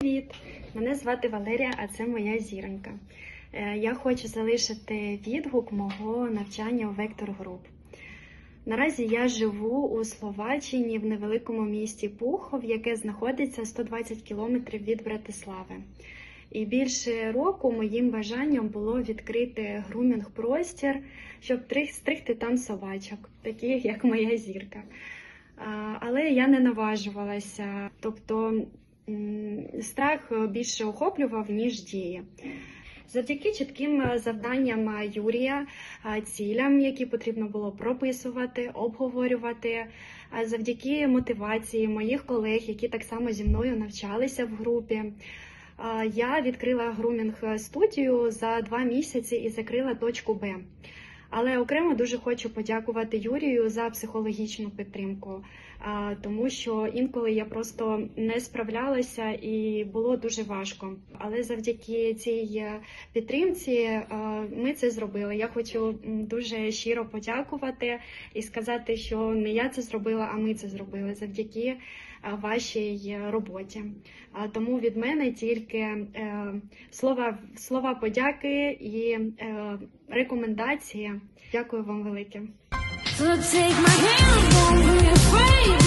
Привіт! Мене звати Валерія, а це моя зіронька. Е, Я хочу залишити відгук мого навчання у Вектор Груп. Наразі я живу у Словаччині в невеликому місті Пухов, яке знаходиться 120 кілометрів від Братислави. І більше року моїм бажанням було відкрити грумінг-простір, щоб стригти там собачок, таких як моя зірка. Але я не наважувалася. Тобто страх більше охоплював, ніж діє. Завдяки чітким е, завданням е, Юрія, е, цілям, які потрібно було прописувати, обговорювати, завдяки мотивації моїх колег, які так само зі мною навчалися в групі. е, Я відкрила грумінг студію за два місяці і закрила точку Б. Але окремо дуже хочу подякувати Юрію за психологічну підтримку, тому що інколи я просто не справлялася і було дуже важко. Але завдяки цій е, підтримці е, ми це зробили. Я хочу дуже щиро подякувати і сказати, що не я це зробила, а ми це зробили завдяки е, вашій роботі. Тому від мене тільки слова, слова подяки і рекомендації. Дякую вам велике. So take my hand.